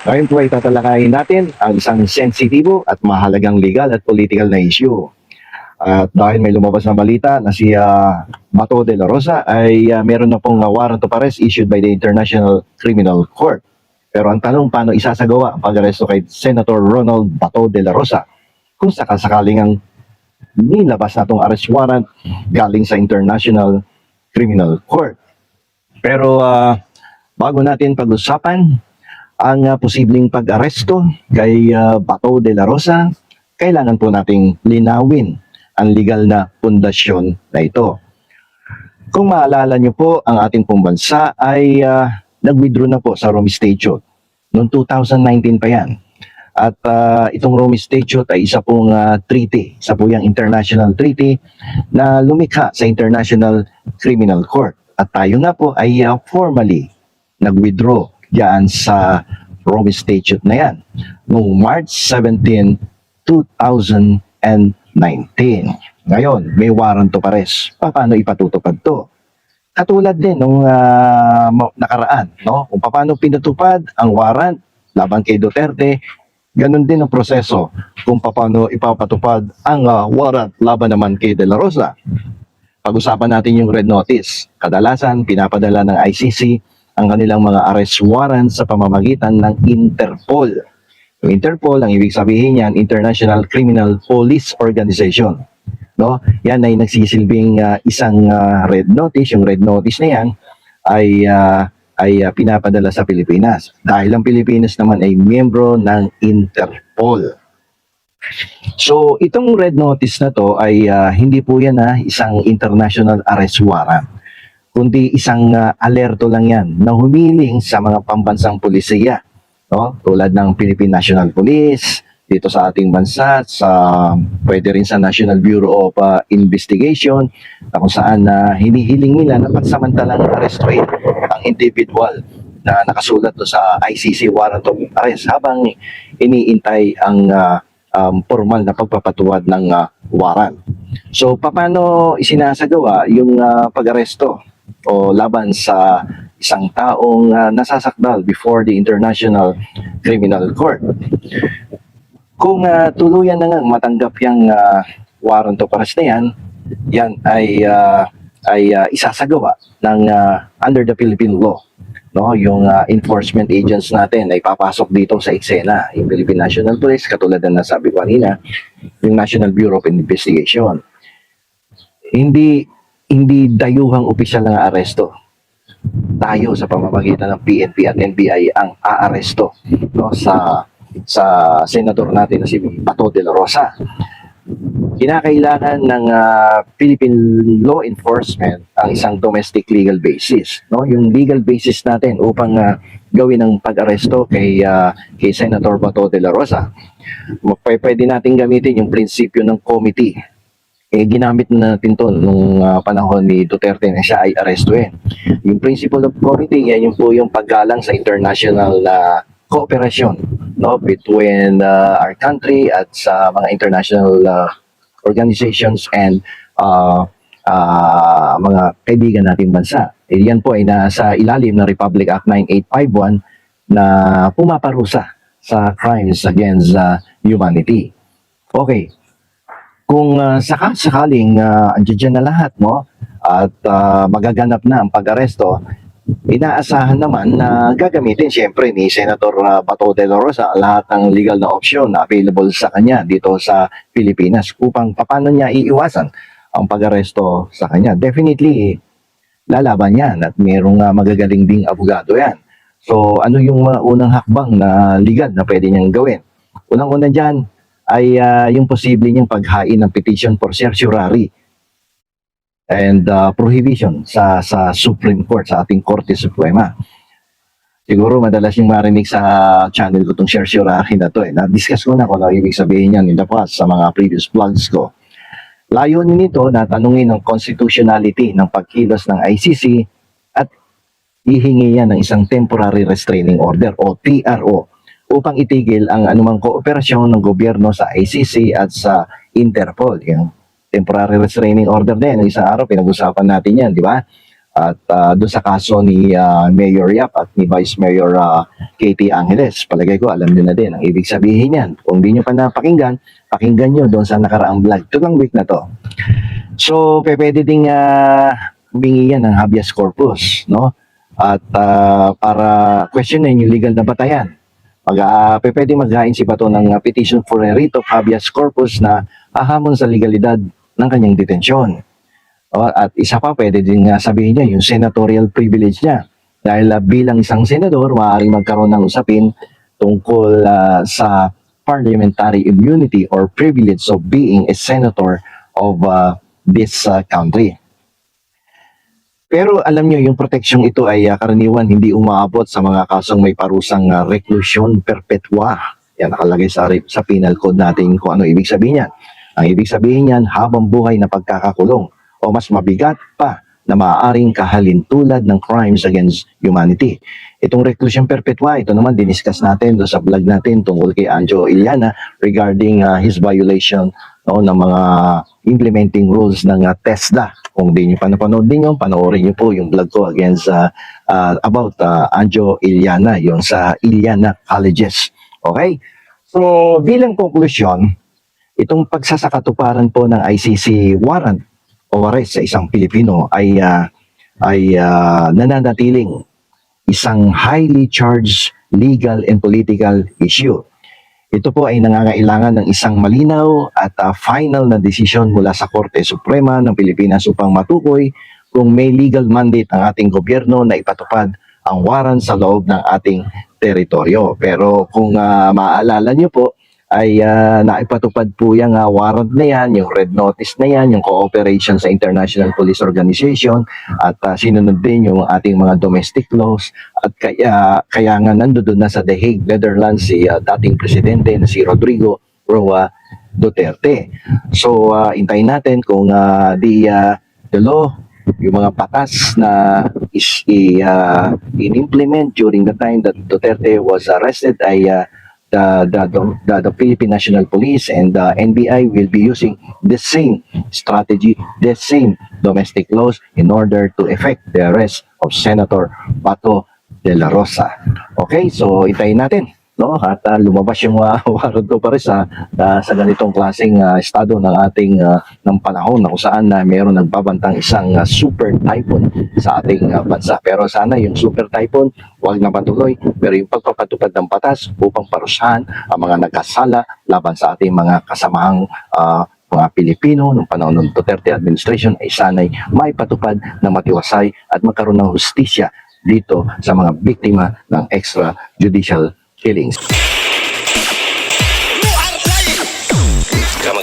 Ngayon po ay tatalakayin natin ang isang sensitibo at mahalagang legal at political na issue. At dahil may lumabas na balita na si ah, Bato de la Rosa ay ah, meron na pong warrant of arrest issued by the International Criminal Court. Pero ang tanong, paano isasagawa ang pag-aresto kay Senator Ronald Bato de la Rosa kung sakasakaling ang nilabas na itong arrest warrant galing sa International Criminal Court. Pero ah, bago natin pag-usapan ang ah, posibleng pag-aresto kay ah, Bato de la Rosa, kailangan po nating linawin ang legal na pundasyon na ito. Kung maalala niyo po, ang ating pong bansa ay ah, nag-withdraw na po sa Rome Statute. Noong 2019 pa yan. At ah, itong Rome Statute ay isa pong ah, treaty, isa po yung international treaty na lumikha sa International Criminal Court. At tayo nga po ay ah, formally nag-withdraw diyan sa Rome Statute na yan noong March 17, 2019. Ngayon, may warrant to pares. Paano ipatutupad to? Katulad din nung ma- nakaraan, no? Kung paano pinatupad ang warrant laban kay Duterte, ganun din ang proseso kung paano ipapatupad ang ah, warrant laban naman kay De La Rosa. Pag-usapan natin yung red notice. Kadalasan, pinapadala ng ICC ang kanilang mga arrest warrant sa pamamagitan ng Interpol. Yung Interpol, ang ibig sabihin niyan, International Criminal Police Organization. No? Yan ay nagsisilbing ah, isang ah, red notice. Yung red notice na yan ay ah, ay ah, pinapadala sa Pilipinas. Dahil ang Pilipinas naman ay miyembro ng Interpol. So, itong red notice na to ay ah, hindi po yan ah, isang international arrest warrant. Kundi isang ah, alerto lang yan na humiling sa mga pambansang pulisiya. No? Tulad ng Philippine National Police, dito sa ating bansa, sa pwede rin sa National Bureau of ah, Investigation, na kung saan na hinihiling nila na pansamantalang arrestuin ang individual na nakasulat do sa ICC warrant of arrest habang iniintay ang ah, um, formal na pagpapatuwad ng ah, warrant. So, paano isinasagawa yung ah, pag-aresto o laban sa isang taong ah, nasasakdal before the International Criminal Court? Kung ah, tuluyan na nga matanggap yung ah, warrant of arrest na yan, yan ay ah, ay ah, isasagawa ng ah, under the Philippine law no? Yung ah, enforcement agents natin ay papasok dito sa eksena. Yung Philippine National Police katulad na nasabi ko kanina yung National Bureau of Investigation. Hindi hindi dayuhang opisyal ng aresto tayo sa pamamagitan ng PNP at NBI ang aaresto no sa sa senador natin na si Bato de la Rosa. Kinakailangan ng ah, Philippine law enforcement ang isang domestic legal basis no? Yung legal basis natin upang ah, gawin ang pag-aresto kay ah, kay Senator Bato de la Rosa. Pwede natin gamitin yung prinsipyo ng committee eh ginamit na natin to nung ah, panahon ni Duterte na siya ay arestuin yung principle of committee yan yung po yung paggalang sa international na cooperation no between uh, our country at sa mga international uh, organizations and uh, uh, mga kaibigan nating bansa. Eh, yan po ay nasa ilalim ng Republic Act 9851 na pumaparusa sa crimes against uh, humanity. Okay. Kung uh, saka-sakaling uh, andyan na lahat, no? At uh, magaganap na ang pag-aresto, inaasahan naman na gagamitin siyempre ni Senator uh, Bato de la Rosa lahat ng legal na opsyon na available sa kanya dito sa Pilipinas upang paano niya iiwasan ang pag-aresto sa kanya. Definitely, lalaban yan at mayroong uh, magagaling ding abogado yan. So, ano yung mga unang hakbang na legal na pwede niyang gawin? Unang-una dyan ay uh, yung posible niyang paghain ng petition for certiorari and uh, prohibition sa sa Supreme Court sa ating Korte Suprema. Siguro madalas yung marinig sa channel ko tong certiorari na to eh. Na-discuss ko na kung ano ibig sabihin yan in the past sa mga previous vlogs ko. Layunin nito na tanungin ang constitutionality ng pagkilos ng ICC at hihingi yan ng isang temporary restraining order o TRO upang itigil ang anumang kooperasyon ng gobyerno sa ICC at sa Interpol. Yung temporary restraining order din, isang araw pinag-usapan natin yan, di ba? at uh, doon sa kaso ni ah, Mayor Yap at ni Vice Mayor ah, Katie Angeles. Palagay ko alam niyo na din ang ibig sabihin niyan. Kung di niyo pa napakinggan, pakinggan niyo doon sa nakaraang vlog. Ito lang week na to. So, pwede ding uh, humingi yan ng habeas corpus, no? At ah, para questionin yung legal na batayan. Pag uh, pwede maghain si Bato ng ah, petition for a writ of habeas corpus na hahamon sa legalidad ng kanyang detensyon. At isa pa, pwede din nga sabihin niya yung senatorial privilege niya. Dahil ah, bilang isang senador, maaaring magkaroon ng usapin tungkol ah, sa parliamentary immunity or privilege of being a senator of ah, this ah, country. Pero alam niyo yung proteksyong ito ay ah, karaniwan hindi umaabot sa mga kasong may parusang uh, reclusion perpetua. Yan nakalagay sa sa penal code natin kung ano ibig sabihin niyan. Ang ibig sabihin niyan habang buhay na pagkakakulong o mas mabigat pa na maaaring kahalintulad ng crimes against humanity. Itong reclusion perpetua, ito naman diniscuss natin do sa vlog natin tungkol kay Anjo Iliana regarding ah, his violation no, ng mga implementing rules ng uh, TESDA. Kung di nyo pa napanood din yun, panoorin nyo po yung vlog ko against uh, uh, about uh, Anjo Iliana, yung sa Iliana Colleges. Okay? So, bilang konklusyon, itong pagsasakatuparan po ng ICC warrant o arrest sa isang Pilipino ay uh, ay uh, nananatiling isang highly charged legal and political issue. Ito po ay nangangailangan ng isang malinaw at ah, final na desisyon mula sa Korte Suprema ng Pilipinas upang matukoy kung may legal mandate ang ating gobyerno na ipatupad ang warrant sa loob ng ating teritoryo. Pero kung ah, maaalala niyo po, ay ah, naipatupad po yung ah, warrant na yan, yung red notice na yan, yung cooperation sa International Police Organization at ah, sinunod din yung ating mga domestic laws at kaya kaya nga nandoon na sa The Hague, Netherlands si ah, dating presidente na si Rodrigo Roa Duterte. So ah, intayin natin kung ah, the ah, the law yung mga patas na is i, ah, in-implement during the time that Duterte was arrested ay ah, the, the, the, the Philippine National Police and the NBI will be using the same strategy, the same domestic laws in order to effect the arrest of Senator Bato de la Rosa. Okay, so itayin natin. No, at ah, lumabas yung uh, warrant to pa rin sa, ah, sa ganitong klaseng ah, estado ng ating ah, ng panahon na kung saan na mayroon nagbabantang isang ah, super typhoon sa ating ah, bansa. Pero sana yung super typhoon wag na patuloy pero yung pagpapatupad ng batas upang parusahan ang mga nagkasala laban sa ating mga kasamahang ah, mga Pilipino noong panahon ng Duterte administration ay sanay may patupad na matiwasay at magkaroon ng hustisya dito sa mga biktima ng extrajudicial experiência. Calma,